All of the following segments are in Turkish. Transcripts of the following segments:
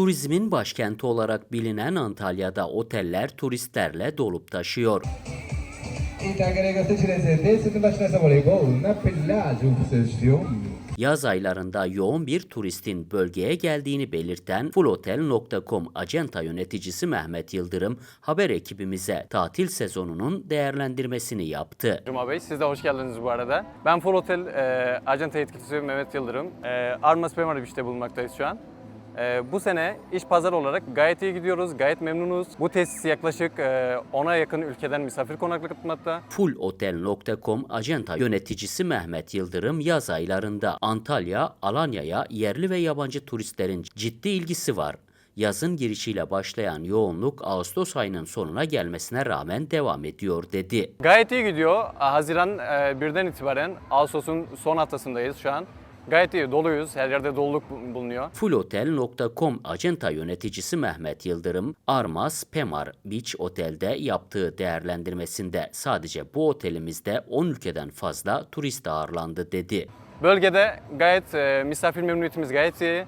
Turizmin başkenti olarak bilinen Antalya'da oteller turistlerle dolup taşıyor. Yaz aylarında yoğun bir turistin bölgeye geldiğini belirten fullotel.com acenta yöneticisi Mehmet Yıldırım haber ekibimize tatil sezonunun değerlendirmesini yaptı. Cuma Bey, siz de hoş geldiniz bu arada. Ben Full Hotel e, Acenta Yetkilisi Mehmet Yıldırım. E, Armas Pemar Beach'te bulunmaktayız şu an. E, bu sene iş pazar olarak gayet iyi gidiyoruz, gayet memnunuz. Bu tesis yaklaşık e, 10'a yakın ülkeden misafir konaklatmakta. Fullotel.com acenta yöneticisi Mehmet Yıldırım yaz aylarında Antalya, Alanya'ya yerli ve yabancı turistlerin ciddi ilgisi var. Yazın girişiyle başlayan yoğunluk Ağustos ayının sonuna gelmesine rağmen devam ediyor dedi. Gayet iyi gidiyor. Haziran e, birden itibaren Ağustos'un son haftasındayız şu an. Gayet iyi, doluyuz. Her yerde doluluk bu- bulunuyor. Fullotel.com acenta yöneticisi Mehmet Yıldırım, Armas Pemar Beach Otel'de yaptığı değerlendirmesinde sadece bu otelimizde 10 ülkeden fazla turist ağırlandı dedi. Bölgede gayet e, misafir memnuniyetimiz gayet iyi.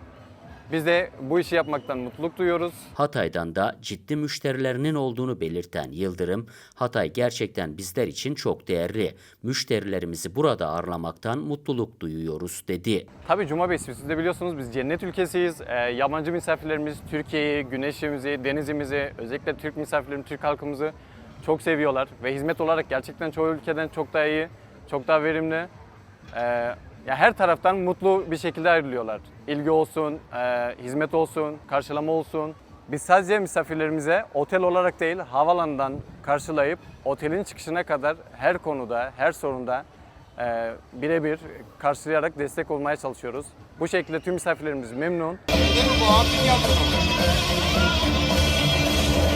Biz de bu işi yapmaktan mutluluk duyuyoruz. Hatay'dan da ciddi müşterilerinin olduğunu belirten Yıldırım, Hatay gerçekten bizler için çok değerli. Müşterilerimizi burada ağırlamaktan mutluluk duyuyoruz dedi. Tabii Cuma Bey siz de biliyorsunuz biz cennet ülkesiyiz. Ee, yabancı misafirlerimiz Türkiye'yi, güneşimizi, denizimizi, özellikle Türk misafirlerimiz, Türk halkımızı çok seviyorlar. Ve hizmet olarak gerçekten çoğu ülkeden çok daha iyi, çok daha verimli. Ee, ya her taraftan mutlu bir şekilde ayrılıyorlar. İlgi olsun, e, hizmet olsun, karşılama olsun. Biz sadece misafirlerimize otel olarak değil havalandan karşılayıp otelin çıkışına kadar her konuda, her sorunda e, birebir karşılayarak destek olmaya çalışıyoruz. Bu şekilde tüm misafirlerimiz memnun.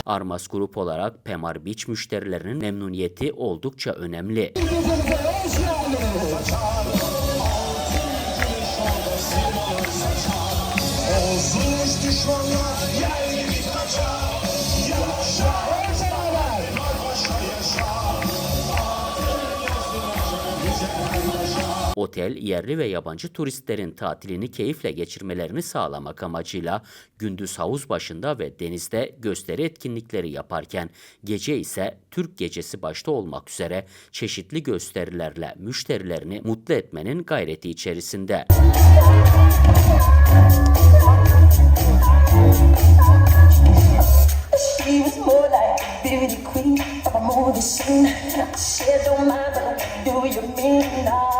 Armas Grup olarak Pemar Beach müşterilerinin memnuniyeti oldukça önemli. Otel, yerli ve yabancı turistlerin tatilini keyifle geçirmelerini sağlamak amacıyla gündüz havuz başında ve denizde gösteri etkinlikleri yaparken gece ise Türk Gecesi başta olmak üzere çeşitli gösterilerle müşterilerini mutlu etmenin gayreti içerisinde. She was more like a beauty queen of a movie scene. I said, don't mind, but do you mean I the